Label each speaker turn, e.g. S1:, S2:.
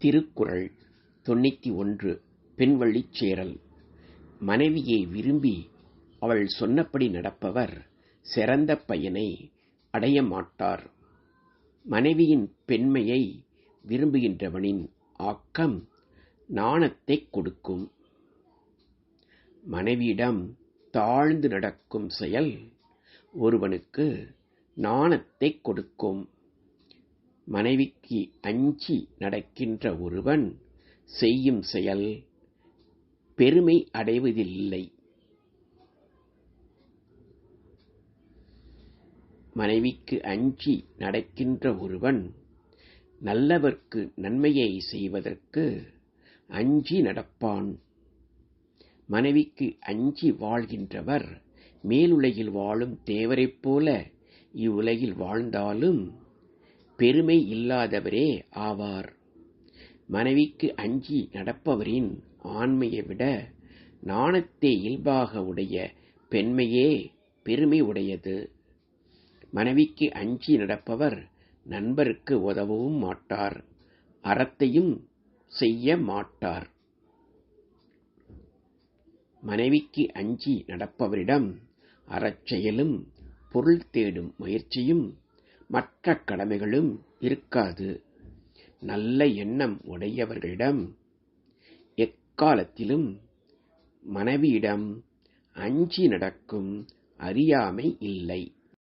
S1: திருக்குறள் தொண்ணூற்றி ஒன்று பெண்வழிச் சேரல். மனைவியை விரும்பி அவள் சொன்னபடி நடப்பவர் சிறந்த பயனை அடைய மாட்டார். மனைவியின் பெண்மையை விரும்புகின்றவனின் ஆக்கம் நாணத்தைக் கொடுக்கும். மனைவியிடம் தாழ்ந்து நடக்கும் செயல் ஒருவனுக்கு நாணத்தைக் கொடுக்கும். மனைவிக்கு அஞ்சி நடக்கின்ற ஒருவன் செய்யும் செயல் பெருமை அடைவதில்லை. மனைவிக்கு அஞ்சி நடக்கின்ற ஒருவன் நல்லவர்க்கு நன்மையை செய்வதற்கு அஞ்சி நடப்பான். மனைவிக்கு அஞ்சி வாழ்கின்றவர் மேலுலகில் வாழும் தேவரைப் போல இவ்வுலகில் வாழ்ந்தாலும் பெருமை இல்லாதவரே ஆவார். மனைவிக்கு அஞ்சி நடப்பவரின் ஆண்மையை விட நாணத்தை இயல்பாக உடைய பெண்மையே பெருமை உடையது. மனைவிக்கு அஞ்சி நடப்பவர் நண்பருக்கு உதவவும் மாட்டார் அறத்தையும் செய்ய மாட்டார். மனைவிக்கு அஞ்சி நடப்பவரிடம் அறச்செயலும் பொருள் தேடும் முயற்சியும் மற்ற கடமைகளும் இருக்காது. நல்ல எண்ணம் உடையவர்களிடம் எக்காலத்திலும் மனைவியிடம் அஞ்சி நடக்கும் அறியாமை இல்லை.